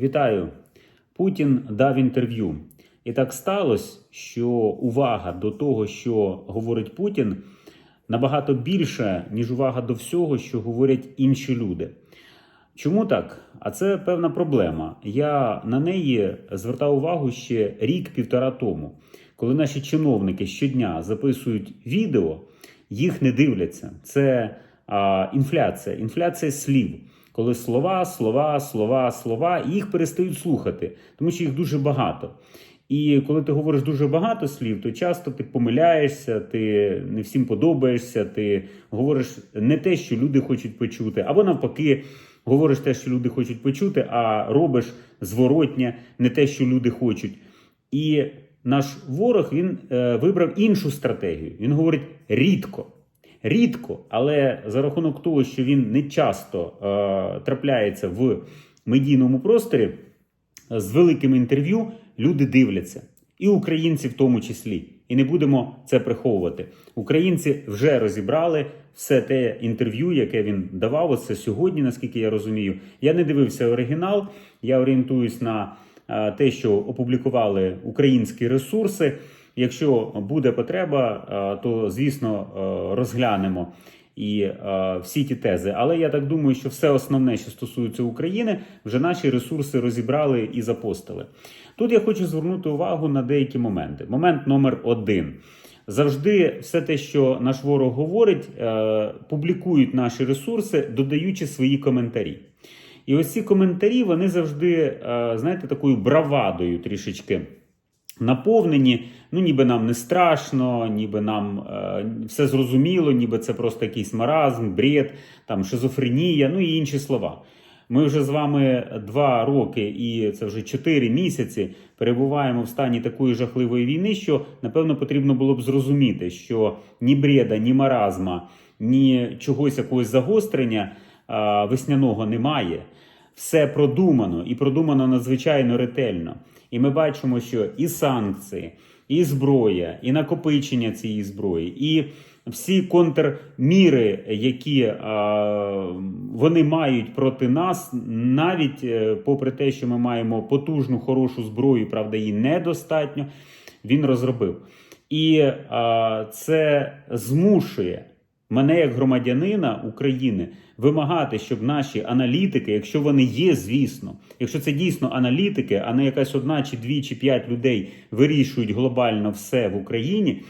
Вітаю. Путін дав інтерв'ю. І так сталося, що увага до того, що говорить Путін, набагато більша, ніж увага до всього, що говорять інші люди. Чому так? А це певна проблема. Я на неї звертав увагу ще рік-півтора тому, коли наші чиновники щодня записують відео, їх не дивляться. Це а, інфляція, інфляція слів. Коли слова, слова, слова, слова, і їх перестають слухати, тому що їх дуже багато. І коли ти говориш дуже багато слів, то часто ти помиляєшся, ти не всім подобаєшся, ти говориш не те, що люди хочуть почути, або навпаки, говориш те, що люди хочуть почути, а робиш зворотнє, не те, що люди хочуть. І наш ворог він е, вибрав іншу стратегію. Він говорить рідко. Рідко, але за рахунок того, що він не часто е, трапляється в медійному просторі, з великим інтерв'ю люди дивляться, і українці в тому числі. І не будемо це приховувати. Українці вже розібрали все те інтерв'ю, яке він давав. Оце сьогодні, наскільки я розумію. Я не дивився оригінал. Я орієнтуюсь на е, те, що опублікували українські ресурси. Якщо буде потреба, е, то звісно е, розглянемо і е, всі ті тези. Але я так думаю, що все основне, що стосується України, вже наші ресурси розібрали і запостили. Тут я хочу звернути увагу на деякі моменти. Момент номер один. Завжди все те, що наш ворог говорить, публікують наші ресурси, додаючи свої коментарі. І ось ці коментарі вони завжди, знаєте, такою бравадою трішечки наповнені. Ну, ніби нам не страшно, ніби нам е, все зрозуміло, ніби це просто якийсь маразм, бред, там шизофренія, ну і інші слова. Ми вже з вами два роки, і це вже чотири місяці перебуваємо в стані такої жахливої війни, що напевно потрібно було б зрозуміти, що ні бреда, ні маразма, ні чогось якогось загострення а, весняного немає. Все продумано і продумано надзвичайно ретельно. І ми бачимо, що і санкції, і зброя, і накопичення цієї зброї, і всі контрміри, які е, вони мають проти нас, навіть е, попри те, що ми маємо потужну хорошу зброю, правда, її недостатньо, він розробив. І е, це змушує мене, як громадянина України, вимагати, щоб наші аналітики, якщо вони є, звісно, якщо це дійсно аналітики, а не якась одна чи дві чи п'ять людей вирішують глобально все в Україні.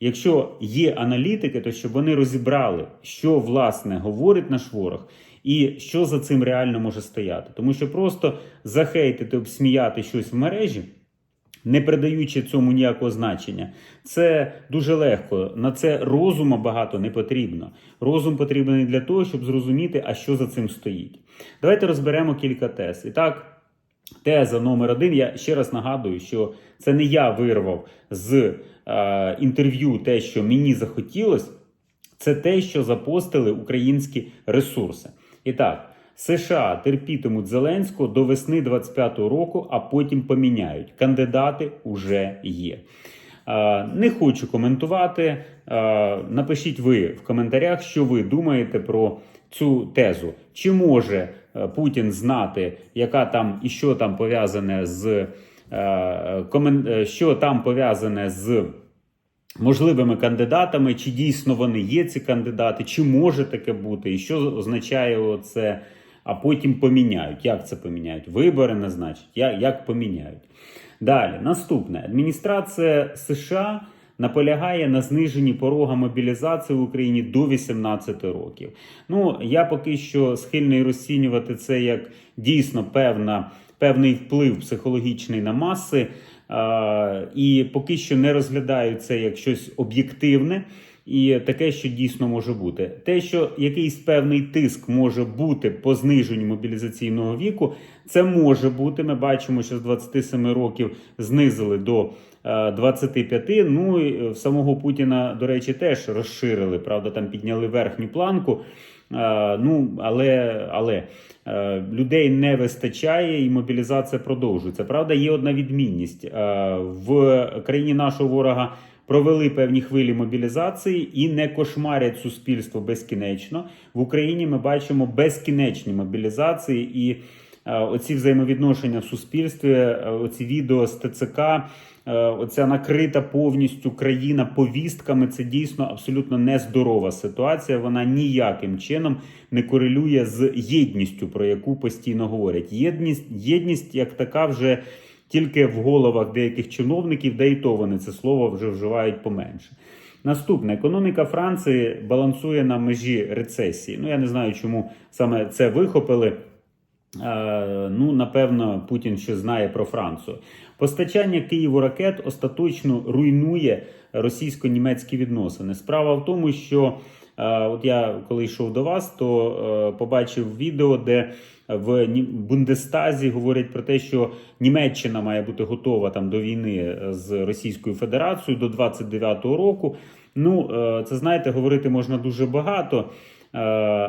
Якщо є аналітики, то щоб вони розібрали, що власне говорить наш ворог, і що за цим реально може стояти. Тому що просто захейтити, обсміяти щось в мережі, не придаючи цьому ніякого значення, це дуже легко. На це розуму багато не потрібно. Розум потрібен для того, щоб зрозуміти, а що за цим стоїть. Давайте розберемо кілька тез. І так. Теза номер один. Я ще раз нагадую, що це не я вирвав з е, інтерв'ю те, що мені захотілось, це те, що запостили українські ресурси. І так, США терпітимуть Зеленського до весни 25-го року, а потім поміняють. Кандидати вже є. Не хочу коментувати. Напишіть ви в коментарях, що ви думаєте про цю тезу. Чи може е, Путін знати, яка там і що там пов'язане з е, е, що там пов'язане з можливими кандидатами, чи дійсно вони є ці кандидати, чи може таке бути, і що означає це, а потім поміняють. Як це поміняють? Вибори назначать, як, як поміняють. Далі, наступне адміністрація США наполягає на зниженні порога мобілізації в Україні до 18 років. Ну я поки що схильний розцінювати це як дійсно певна, певний вплив психологічний на маси. А, і поки що не розглядаю це як щось об'єктивне. І таке, що дійсно може бути, те, що якийсь певний тиск може бути по зниженню мобілізаційного віку, це може бути. Ми бачимо, що з 27 років знизили до е, 25. Ну і в самого Путіна, до речі, теж розширили. Правда, там підняли верхню планку. Е, Ну, але але е, людей не вистачає і мобілізація продовжується. Правда, є одна відмінність Е, в країні нашого ворога. Провели певні хвилі мобілізації і не кошмарять суспільство безкінечно. В Україні ми бачимо безкінечні мобілізації, і е, оці взаємовідношення в суспільстві, е, оці відео з ТЦК, е, оця накрита повністю країна повістками. Це дійсно абсолютно нездорова ситуація. Вона ніяким чином не корелює з єдністю, про яку постійно говорять. Єдність, єдність як така вже тільки в головах деяких чиновників, де і то вони це слово вже вживають поменше. Наступне економіка Франції балансує на межі рецесії. Ну я не знаю, чому саме це вихопили. Ну, напевно, Путін ще знає про Францію. Постачання Києву ракет остаточно руйнує російсько-німецькі відносини. Справа в тому, що от я коли йшов до вас, то е, побачив відео, де в Бундестазі говорять про те, що Німеччина має бути готова там до війни з Російською Федерацією до 29-го року. Ну, е, це знаєте, говорити можна дуже багато. Е,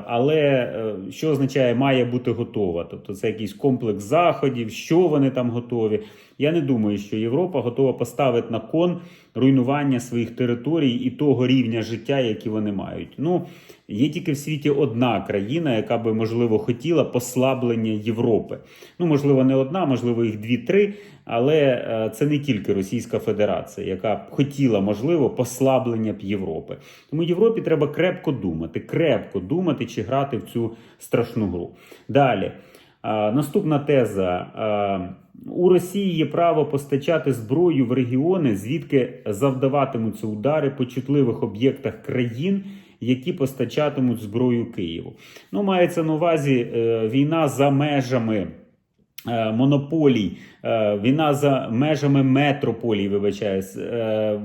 Але е, що означає має бути готова? Тобто це якийсь комплекс заходів, що вони там готові. Я не думаю, що Європа готова поставити на кон руйнування своїх територій і того рівня життя, який вони мають. Ну є тільки в світі одна країна, яка би можливо хотіла послаблення Європи. Ну можливо, не одна, можливо, їх дві-три. Але е, це не тільки Російська Федерація, яка б хотіла, можливо, послаблення б Європи. Тому Європі треба крепко думати, крепко думати, чи грати в цю страшну гру. Далі. Наступна теза. У Росії є право постачати зброю в регіони, звідки завдаватимуться удари по чутливих об'єктах країн, які постачатимуть зброю Києву. Ну, мається на увазі е, війна за межами. е, Монополій, е, війна за межами метрополій, вибачаюсь,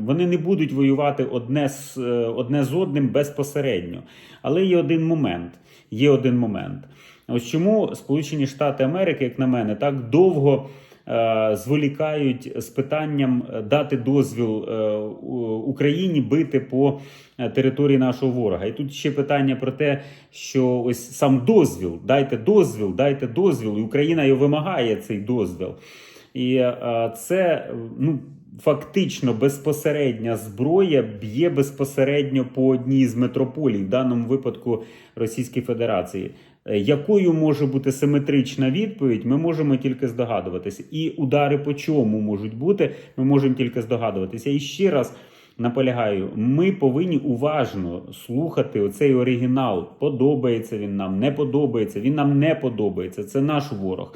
вони не будуть воювати одне з, одне з одним безпосередньо. Але є один момент. Є один момент. Ось чому Сполучені Штати Америки, як на мене, так довго зволікають з питанням е, дати дозвіл е, Україні бити по е, території нашого ворога. І тут ще питання про те, що ось сам дозвіл, дайте дозвіл, дайте дозвіл, і Україна його вимагає цей дозвіл. І е, це е, ну. Фактично безпосередня зброя б'є безпосередньо по одній з метрополій, в даному випадку Російської Федерації. Е, Якою може бути симетрична відповідь, ми можемо тільки здогадуватися. І удари по чому можуть бути, ми можемо тільки здогадуватися. І ще раз наполягаю, ми повинні уважно слухати оцей оригінал. Подобається він нам, не подобається. Він нам не подобається. Це наш ворог.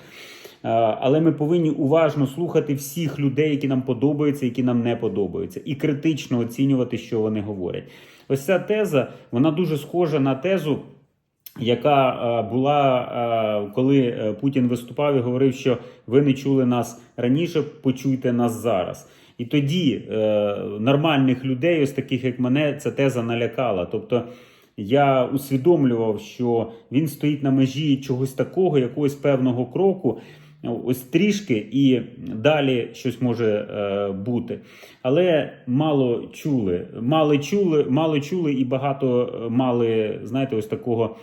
Е, Але ми повинні уважно слухати всіх людей, які нам подобаються, які нам не подобаються, і критично оцінювати, що вони говорять. Ось ця теза, вона дуже схожа на тезу. Яка е, була, е, коли е, Путін виступав і говорив, що ви не чули нас раніше, почуйте нас зараз. І тоді нормальних людей, ось таких як мене, ця теза налякала. Тобто я усвідомлював, що він стоїть на межі чогось такого, якогось певного кроку, ось трішки, і далі щось може е, бути. Але мало чули, мало чули, мало чули і багато е, мали, знаєте, ось такого.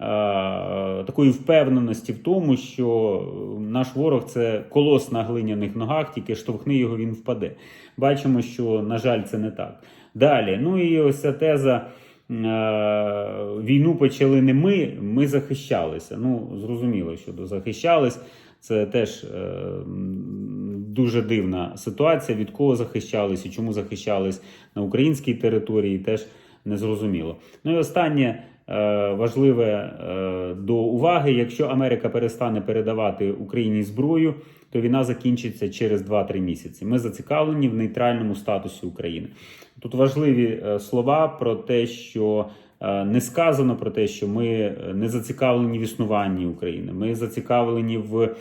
е, Такої впевненості в тому, що наш ворог це колос на глиняних ногах, тільки штовхни його, він впаде. Бачимо, що, на жаль, це не так. Далі, ну і ось ця теза. Е, Війну почали не ми, ми захищалися. Ну, зрозуміло, що захищались. Це теж е, дуже дивна ситуація. Від кого захищались і чому захищались на українській території, теж незрозуміло. Ну і останнє е, важливе до уваги: якщо Америка перестане передавати Україні зброю, то війна закінчиться через 2-3 місяці. Ми зацікавлені в нейтральному статусі України. Тут важливі е, слова про те, що е, не сказано про те, що ми е, не зацікавлені в існуванні України. Ми зацікавлені в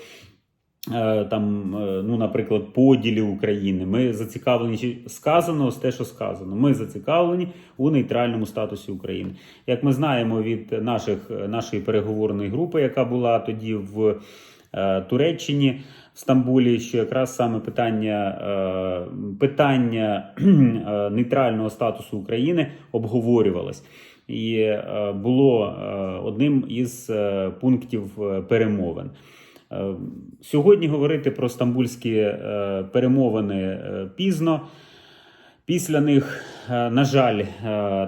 там, ну, наприклад, поділі України. Ми зацікавлені сказано те, що сказано. Ми зацікавлені у нейтральному статусі України. Як ми знаємо від наших нашої переговорної групи, яка була тоді в Туреччині. Стамбулі, що якраз саме питання, е, питання е, нейтрального статусу України обговорювалось, і е, було одним із пунктів перемовин. Сьогодні говорити про стамбульські перемовини пізно. Після них, на жаль,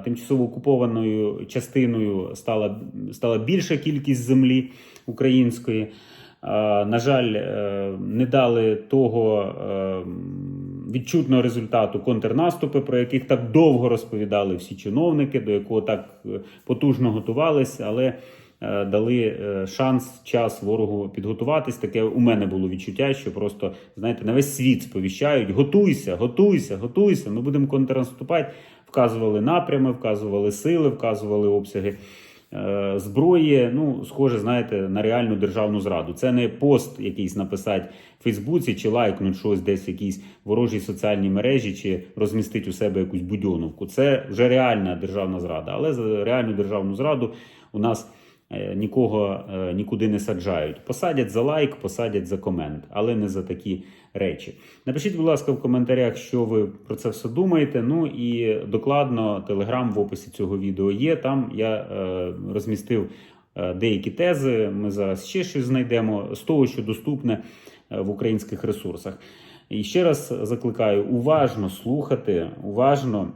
тимчасово окупованою частиною стала, стала більша кількість землі української. На жаль, е, не дали того е, відчутного результату контрнаступи, про яких так довго розповідали всі чиновники, до якого так е, потужно готувались, але дали шанс, час ворогу підготуватись. Таке у мене було відчуття, що просто знаєте на весь світ сповіщають: готуйся, готуйся, готуйся. Ми будемо контрнаступати. Вказували напрями, вказували сили, вказували обсяги зброї. Ну, схоже, знаєте, на реальну державну зраду. Це не пост якийсь написати в Фейсбуці чи лайкнуть щось десь в якійсь ворожій соціальній мережі, чи розмістити у себе якусь будьоновку. Це вже реальна державна зрада. Але за реальну державну зраду у нас е, нікого е, нікуди не саджають. Посадять за лайк, посадять за комент, але не за такі речі. Напишіть, будь ласка, в коментарях, що ви про це все думаєте. Ну і докладно телеграм в описі цього відео є. Там я е, розмістив е, деякі тези. Ми зараз ще щось знайдемо з того, що доступне е, в українських ресурсах. І ще раз закликаю уважно слухати, уважно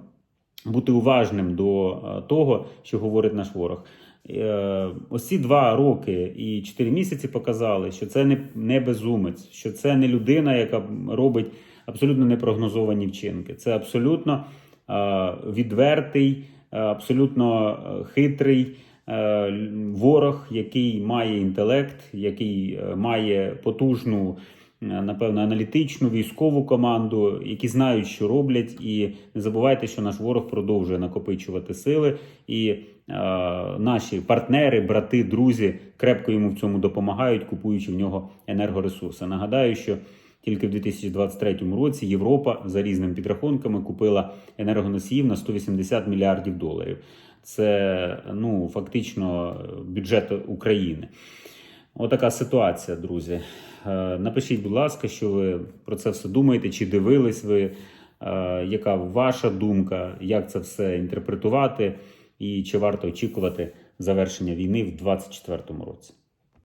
бути уважним до е, того, що говорить наш ворог. Е, Ось ці два роки і чотири місяці показали, що це не, не безумець, що це не людина, яка робить абсолютно непрогнозовані вчинки. Це абсолютно е, відвертий, е, абсолютно хитрий ворог, який має інтелект, який має потужну напевно, аналітичну військову команду, які знають, що роблять, і не забувайте, що наш ворог продовжує накопичувати сили, і наші партнери, брати, друзі крепко йому в цьому допомагають, купуючи в нього енергоресурси. Нагадаю, що тільки в 2023 році Європа за різними підрахунками купила енергоносіїв на 180 мільярдів доларів. Це ну фактично бюджет України. Отака ситуація, друзі. Е, Напишіть, будь ласка, що ви про це все думаєте, чи дивились ви, е, яка ваша думка, як це все інтерпретувати, і чи варто очікувати завершення війни в 2024 році.